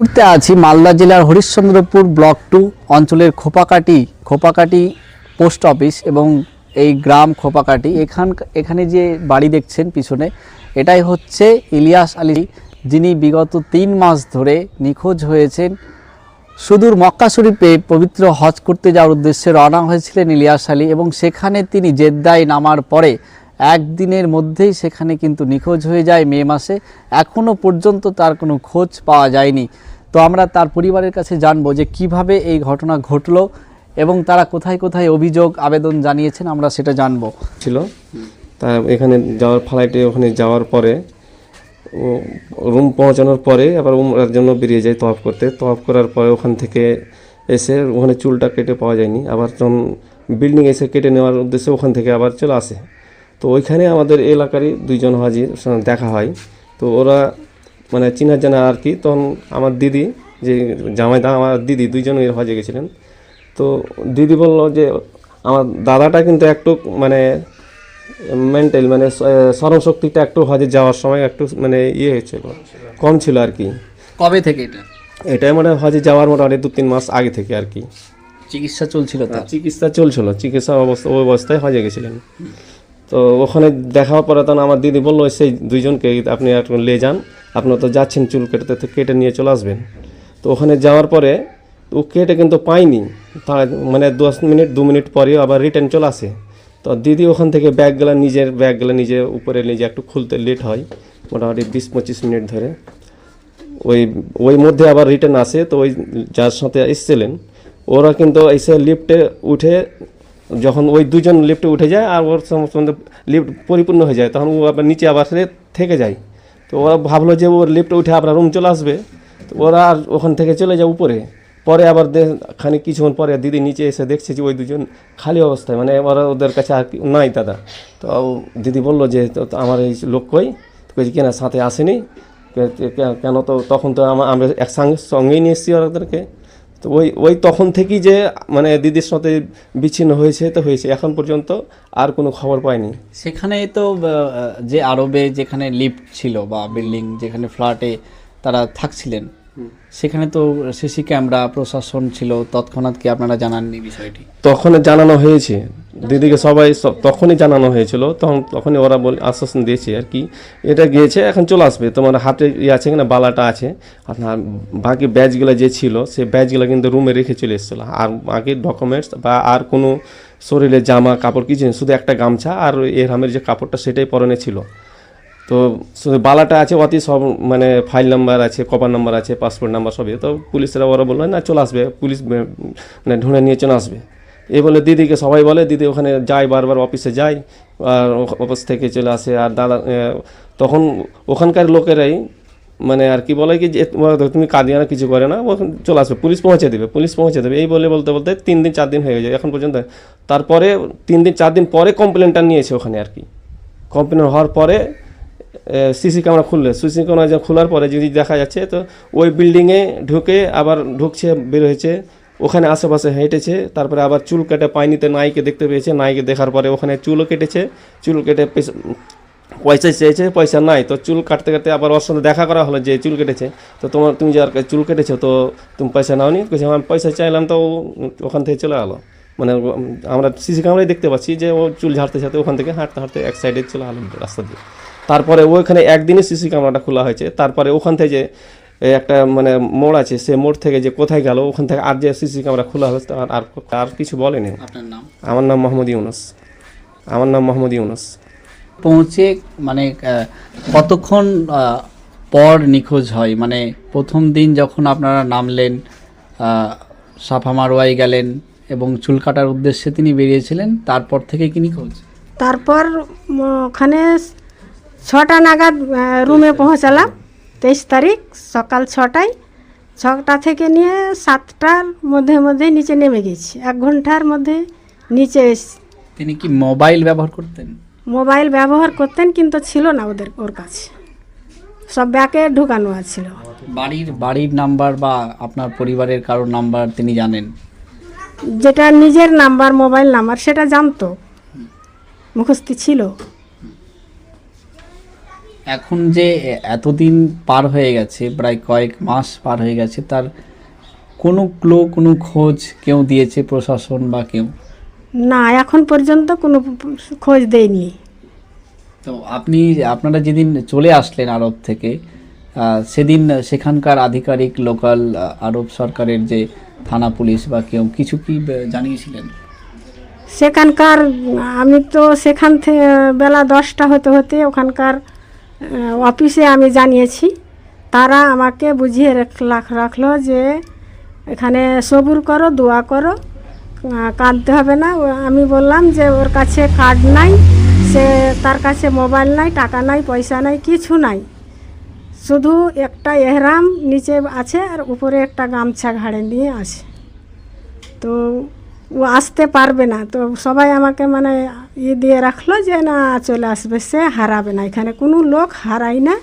মুহূর্তে আছি মালদা জেলার হরিশ্চন্দ্রপুর ব্লক টু অঞ্চলের খোপাকাটি খোপাকাটি পোস্ট অফিস এবং এই গ্রাম খোপাকাটি। এখান, এখানে যে বাড়ি দেখছেন পিছনে, এটাই হচ্ছে ইলিয়াস আলী, যিনি বিগত তিন মাস ধরে নিখোঁজ হয়েছেন। সুদূর মক্কা শরীফে পবিত্র হজ করতে যাওয়ার উদ্দেশ্যে রওনা হয়েছিলেন ইলিয়াস আলী এবং সেখানে তিনি জেদ্দায় নামার পরে একদিনের মধ্যেই সেখানে কিন্তু নিখোঁজ হয়ে যায় মে মাসে। এখনও পর্যন্ত তার কোনো খোঁজ পাওয়া যায়নি। তো আমরা তার পরিবারের কাছে জানব যে কীভাবে এই ঘটনা ঘটলো এবং তারা কোথায় কোথায় অভিযোগ, আবেদন জানিয়েছেন আমরা সেটা জানব। ছিল। তা এখানে যাওয়ার ফ্লাইটে ওখানে যাওয়ার পরে রুম পৌঁছানোর পরে আবার উমরার জন্য বেরিয়ে যায় তফ করতে। তফ করার পরে ওখান থেকে এসে ওখানে চুলটা কেটে পাওয়া যায়নি। আবার যখন বিল্ডিং এসে কেটে নেওয়ার উদ্দেশ্যে ওখান থেকে আবার চলে আসে। তো ওইখানে আমাদের এলাকারই দুইজন হাজির সঙ্গে দেখা হয়। তো ওরা মানে চিনা জানা আর কি তখন আমার দিদি যে জামাইদা আমার দিদি দুইজন দুইজনই হজে গেছিলেন। তো দিদি বলল যে আমার দাদাটা কিন্তু একটু মানে মেন্টাল মানে স্মরণশক্তিটা একটু হজে যাওয়ার সময় একটু মানে ইয়ে হয়েছিল কম ছিল আর কি। কবে থেকে এটা? এটাই মানে হজে যাওয়ার মোটামুটি দু তিন মাস আগে থেকে আর কি। চিকিৎসা চলছিল তার চিকিৎসা চলছিল চিকিৎসা অবস্থা ওই অবস্থায় হজে গেছিলেন। তো ওখানে দেখার পরে তখন আমার দিদি বলল সেই দুইজনকে আপনি একটু লে যান। আপনারা তো যাচ্ছেন চুল কেটে, তো কেটে নিয়ে চলে আসবেন। তো ওখানে যাওয়ার পরে ও কেটে কিন্তু পাইনি তার মানে দশ মিনিট, দু মিনিট পরে আবার রিটার্ন চলে আসে। তো দিদি ওখান থেকে ব্যাগগুলো নিজের ব্যাগগুলো নিজে উপরে নিজে একটু খুলতে লেট হয়, মোটামুটি বিশ পঁচিশ মিনিট ধরে। ওই ওই মধ্যে আবার রিটার্ন আসে। তো ওই যার সাথে এসেছিলেন, ওরা কিন্তু এসে লিফটে উঠে যখন ওই দুজন লিফটে উঠে যায় আর ওর সমস্ত লিফট পরিপূর্ণ হয়ে যায়, তখন ও আবার নিচে আবার সে থেকে যায়। তো ওরা ভাবলো যে ওর লিফটে উঠে আপনার রুম চলে আসবে। তো ওরা আর ওখান থেকে চলে যায় উপরে। পরে আবার খানিক কিছুক্ষণ পরে দিদি নিচে এসে দেখছে যে ওই দুজন খালি অবস্থায় মানে ওরা ওদের কাছে আর নাই দাদা। তো দিদি বলল যে আমার এই লোক কই? কই কেনা সাথে আসেনি। কেন তো তখন তো আমা- আমরা একসঙ্গে সঙ্গেই নিয়ে এসেছি ওদেরকে। তো ওই ওই তখন থেকেই যে মানে দিদির সাথে বিচ্ছিন্ন হয়েছে তো হয়েছে। এখন পর্যন্ত আর কোনো খবর পাইনি। সেখানে তো যে আরবে যেখানে লিফট ছিল বা বিল্ডিং যেখানে ফ্ল্যাটে তারা থাকছিলেন সেখানে তো সিসি ক্যামেরা প্রশাসন ছিল। তৎক্ষণাৎ কি আপনারা জানাননি বিষয়টি? তখন জানানো হয়েছে। দিদিকে সবাই সব তখনই জানানো হয়েছিল, তখন তখনই ওরা বলে, আশ্বাসন দিয়েছে আর কি। এটা গিয়েছে, এখন চলে আসবে। তোমার হাতে ইয়ে আছে কিনা, বালাটা আছে। আপনার বাকি ব্যাচগুলো যে ছিল, সেই ব্যাচগুলো কিন্তু রুমে রেখে চলে এসেছিল। আর বাকি ডকুমেন্টস বা আর কোনো শরীরে জামা, কাপড়, কিছু শুধু একটা গামছা আর ওই এরহামের যে কাপড়টা, সেটাই পরনে ছিল। তো শুধু বালাটা আছে, অতি সব মানে ফাইল নাম্বার আছে কপার নাম্বার আছে পাসপোর্ট নাম্বার সবই। তো পুলিশরা ওরা বলল, না, চলে আসবে। পুলিশ মানে ঢুঁড়ে নিয়ে চলে আসবে। এই বলে দিদিকে সবাই বলে, দিদি ওখানে যায় বারবার, অফিসে যায়, আর অফিস থেকে চলে আসে। আর দাদা তখন ওখানকার লোকেরাই মানে আর কি বলে কি যে তুমি কাঁদিয়ে না, কিছু করে না ওখানে চলে আসবে, পুলিশ পৌঁছে দেবে, পুলিশ পৌঁছে দেবে। এই বলে বলতে বলতে তিন দিন, চার দিন হয়ে যায় এখন পর্যন্ত। তারপরে তিন দিন, চার দিন পরে কমপ্লেনটা নিয়েছে ওখানে আর কি। কমপ্লেন হওয়ার পরে সিসি ক্যামেরা খুললে, সিসি ক্যামেরা খোলার পরে যদি দেখা যাচ্ছে, তো ওই বিল্ডিংয়ে ঢুকে আবার ঢুকছে, বের হয়েছে ওখানে আশেপাশে হেঁটেছে, তারপরে আবার চুল কেটে পায়নিতে নাইকে দেখতে পেয়েছে, নাইকে দেখার পরে ওখানে চুলও কেটেছে, চুল কেটে পয়সা চেয়েছে, পয়সা নাই, তো চুল কাটতে কাটতে আবার ওর সঙ্গে দেখা করা হলো যে চুল কেটেছে। তো তোমার তুমি যার কাছে চুল কেটেছো, তো তুমি পয়সা নাওনি? কইছে আমি পয়সা চাইলাম, তো ওখান থেকে চলে গেলো মানে আমরা সিসি ক্যামেরায় দেখতে পাচ্ছি যে ও চুল ঝাড়তে ঝাড়তে ওখান থেকে হাঁটতে হাঁটতে এক সাইডে চলে গেলো রাস্তা দিয়ে। তারপরে ওইখানে একদিনই সিসি ক্যামেরাটা খোলা হয়েছে, তারপরে ওখান থেকে যে একটা মানে মোড় আছে সে মোড় থেকে যে কোথায় গেল ওখান থেকে আর যে সিসি ক্যামেরা খোলা হয়েছে আর আর আর কিছু বলেনি। আপনার নাম? আমার নাম মোহাম্মদ ইউনুস। আমার নাম মোহাম্মদ ইউনুস। পৌঁছে মানে কতক্ষণ পর নিখোঁজ হয়? মানে প্রথম দিন যখন আপনারা নামলেন সাফা মারোয়াই গেলেন এবং চুল কাটার উদ্দেশ্যে তিনি বেরিয়েছিলেন তারপর থেকে কি নিখোঁজ? তারপর ওখানে ছটা নাগাদ রুমে পৌঁছালাম। তেইশ তারিখ সকাল ছটায়। ছটা থেকে নিয়ে সাতটার মধ্যে মধ্যে নিচে নেমে গেছি। এক ঘণ্টার মধ্যে নিচে তিনি কি মোবাইল ব্যবহার করতেন? মোবাইল ব্যবহার করতেন কিন্তু ছিল না ওদের ওর কাছে। সব ব্যাকে ঢুকানো আছিল। বাড়ির বাড়ির নাম্বার বা আপনার পরিবারের কারোর নাম্বার তিনি জানেন? যেটা নিজের নাম্বার মোবাইল নাম্বার সেটা জানতো। মুখস্থি ছিল। এখন যে এতদিন পার হয়ে গেছে প্রায় কয়েক মাস পার হয়ে গেছে তার কোনো ক্লো কোনো খোঁজ কেউ দিয়েছে প্রশাসন বা কেউ? না এখন পর্যন্ত কোনো খোঁজ দেয়নি। তো আপনি আপনারা যেদিন চলে আসলেন আরব থেকে সেদিন সেখানকার আধিকারিক লোকাল আরব সরকারের যে থানা পুলিশ বা কেউ কিছু কি জানিয়েছিলেন? সেখানকার আমি তো সেখান থেকে বেলা দশটা হতে হতে ওখানকার অফিসে আমি জানিয়েছি। তারা আমাকে বুঝিয়ে রাখ- রাখল যে এখানে সবুর করো, দোয়া করো কাঁদতে হবে না। আমি বললাম যে ওর কাছে কার্ড নাই, সে তার কাছে মোবাইল নাই, টাকা নাই, পয়সা নাই, কিছু নাই। শুধু একটা এহরাম নিচে আছে আর উপরে একটা গামছা ঘাড়ে নিয়ে আছে তো ও আসতে পারবে না। তো সবাই আমাকে মানে ইয়ে দিয়ে রাখল যে না চলে আসবে সে হারাবে না। এখানে কোনো লোক হারায় না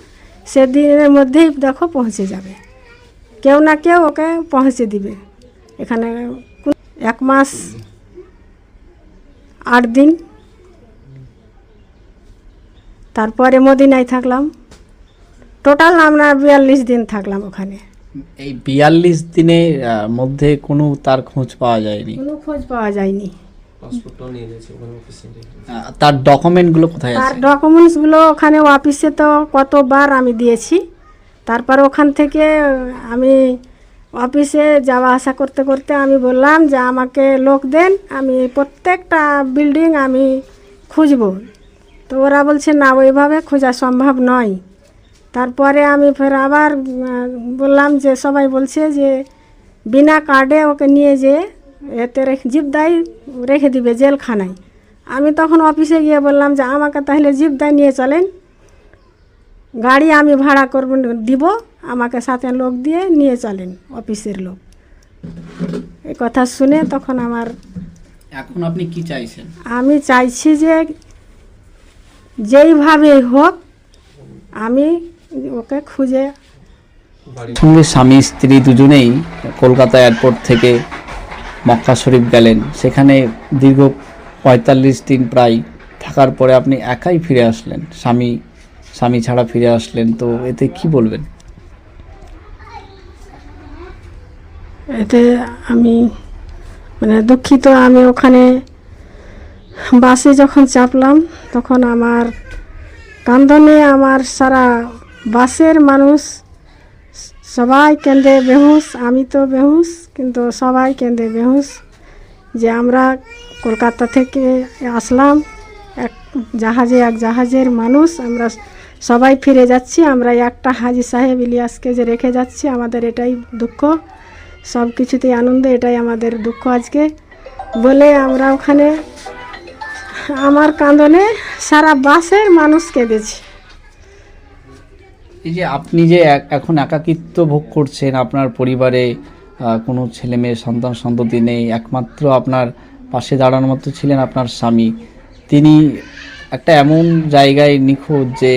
সে দিনের মধ্যেই দেখো পৌঁছে যাবে। কেউ না কেউ ওকে পৌঁছে দিবে। এখানে এক মাস আট দিন। তারপরে মদিনায় থাকলাম। টোটাল আমরা বিয়াল্লিশ দিন থাকলাম ওখানে। এই বিয়াল্লিশ দিনের মধ্যে কোনো তার খোঁজ পাওয়া যায়নি? কোনো খোঁজ পাওয়া যায়নি। পাসপোর্টটাও নিয়ে গেছে ওখানে অফিসে তার ডকুমেন্টগুলো কোথায় তার ডকুমেন্টসগুলো ওখানে অফিসে তো কতবার আমি দিয়েছি। তারপর ওখান থেকে আমি অফিসে যাওয়া আসা করতে করতে আমি বললাম যে আমাকে লোক দেন আমি প্রত্যেকটা বিল্ডিং আমি খুঁজব। তো ওরা বলছে না ওইভাবে খোঁজা সম্ভব নয়। তারপরে আমি ফের আবার বললাম যে সবাই বলছে যে বিনা কার্ডে ওকে নিয়ে যে এতে রেখে জিপদাই রেখে দিবে জেলখানায়। আমি তখন অফিসে গিয়ে বললাম যে আমাকে তাহলে জিপদাই নিয়ে চলেন। গাড়ি আমি ভাড়া করব দিব। আমাকে সাথে লোক দিয়ে নিয়ে চলেন অফিসের লোক। এই কথা শুনে তখন আমার এখন আপনি কি চাইছেন? আমি চাইছি যে যেইভাবে হোক আমি ওকে খুঁজে সঙ্গে স্বামী স্ত্রী দুজনেই কলকাতা এয়ারপোর্ট থেকে মক্কা শরীফ গেলেন। সেখানে দীর্ঘ পঁয়তাল্লিশ দিন প্রায় থাকার পরে আপনি একাই ফিরে আসলেন। স্বামী স্বামী ছাড়া ফিরে আসলেন। তো এতে কি বলবেন? এতে আমি মানে দুঃখিত। আমি ওখানে বাসে যখন চাপলাম, তখন আমার কান্দনে আমার সারা বাসের মানুষ সবাই কেন্দ্রে বেহুশ, আমি তো বেহুশ, কিন্তু সবাই কেন্দ্রে বেহুশ যে আমরা কলকাতা থেকে আসলাম, এক জাহাজে, এক জাহাজের মানুষ, আমরা সবাই ফিরে যাচ্ছি, আমরা একটা হাজি সাহেব ইলিয়াসকে যে রেখে যাচ্ছি, আমাদের এটাই দুঃখ, সব কিছুতেই আনন্দ, এটাই আমাদের দুঃখ আজকে। বলে আমরা ওখানে আমার কাঁদনে সারা বাসের মানুষ কেঁদেছি এই যে আপনি যে এখন একাকিত্ব ভোগ করছেন আপনার পরিবারে কোনো ছেলে মেয়ে, সন্তান সন্ততি নেই, একমাত্র আপনার পাশে দাঁড়ানোর মতো ছিলেন আপনার স্বামী, তিনি একটা এমন জায়গায় নিখোঁজ যে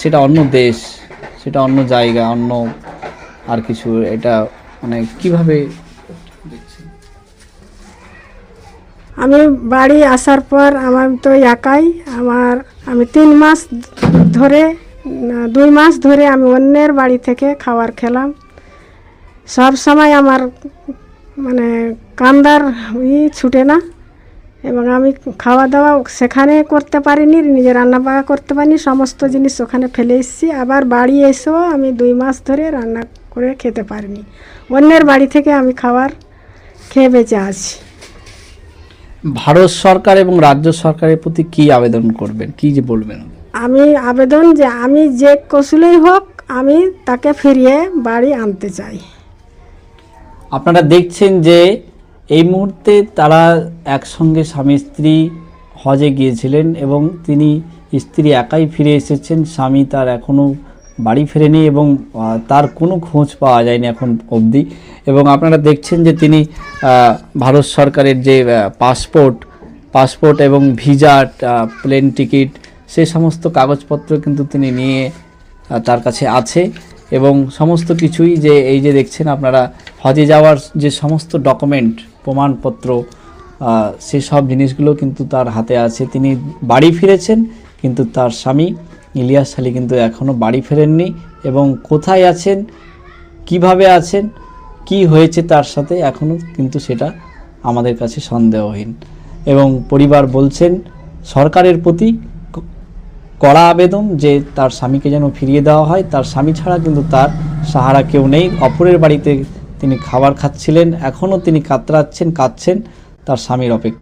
সেটা অন্য দেশ, সেটা অন্য জায়গা, অন্য আর কিছু, এটা মানে কীভাবে আমি বাড়ি আসার পর আমার তো একাই, আমার, আমি তিন মাস ধরে দুই মাস ধরে আমি অন্যের বাড়ি থেকে খাবার খেলাম। সব সময় আমার মানে কান্দার ই ছুটে না, এবং আমি খাওয়া দাওয়া সেখানে করতে পারিনি, নিজে রান্না বান্না করতে পারিনি, সমস্ত জিনিস ওখানে ফেলে এসেছি। আবার বাড়ি এসেও আমি দুই মাস ধরে রান্না করে খেতে পারিনি। অন্যের বাড়ি থেকে আমি খাবার খেয়ে বেঁচে আছি। ভারত সরকার এবং রাজ্য সরকারের প্রতি কি আবেদন করবেন? কি যে বলবেন আমি আবেদন যে আমি যে কৌশলেই হোক, আমি তাকে ফিরিয়ে বাড়ি আনতে চাই। আপনারা দেখছেন যে এই মুহূর্তে তারা একসঙ্গে স্বামী স্ত্রী হজে গিয়েছিলেন এবং তিনি স্ত্রী একাই ফিরে এসেছেন। স্বামী তার এখনও বাড়ি ফেরেনি এবং তার কোনো খোঁজ পাওয়া যায়নি এখন অবধি। এবং আপনারা দেখছেন যে তিনি ভারত সরকারের যে পাসপোর্ট পাসপোর্ট এবং ভিসা প্লেন টিকিট সেই সমস্ত কাগজপত্র কিন্তু তিনি নিয়ে তার কাছে আছে এবং সমস্ত কিছুই যে এই যে দেখছেন আপনারা, হজে যাওয়ার যে সমস্ত ডকুমেন্ট প্রমাণপত্র সেই সব জিনিসগুলো কিন্তু তার হাতে আছে। তিনি বাড়ি ফিরেছেন, কিন্তু তার স্বামী ইলিয়াস আলী কিন্তু এখনও বাড়ি ফেরেননি এবং কোথায় আছেন, কীভাবে আছেন, কি হয়েছে তার সাথে এখনও কিন্তু সেটা আমাদের কাছে সন্দেহহীন। এবং পরিবার বলছেন, সরকারের প্রতি ক- কড়া আবেদন যে তার স্বামীকে যেন ফিরিয়ে দেওয়া হয়, তার স্বামী ছাড়া কিন্তু তার সাহারা কেউ নেই। অপরের বাড়িতে তিনি খাবার খাচ্ছিলেন, এখনও তিনি কাতরাচ্ছেন, কাঁদছেন, তার স্বামীর অপেক্ষা।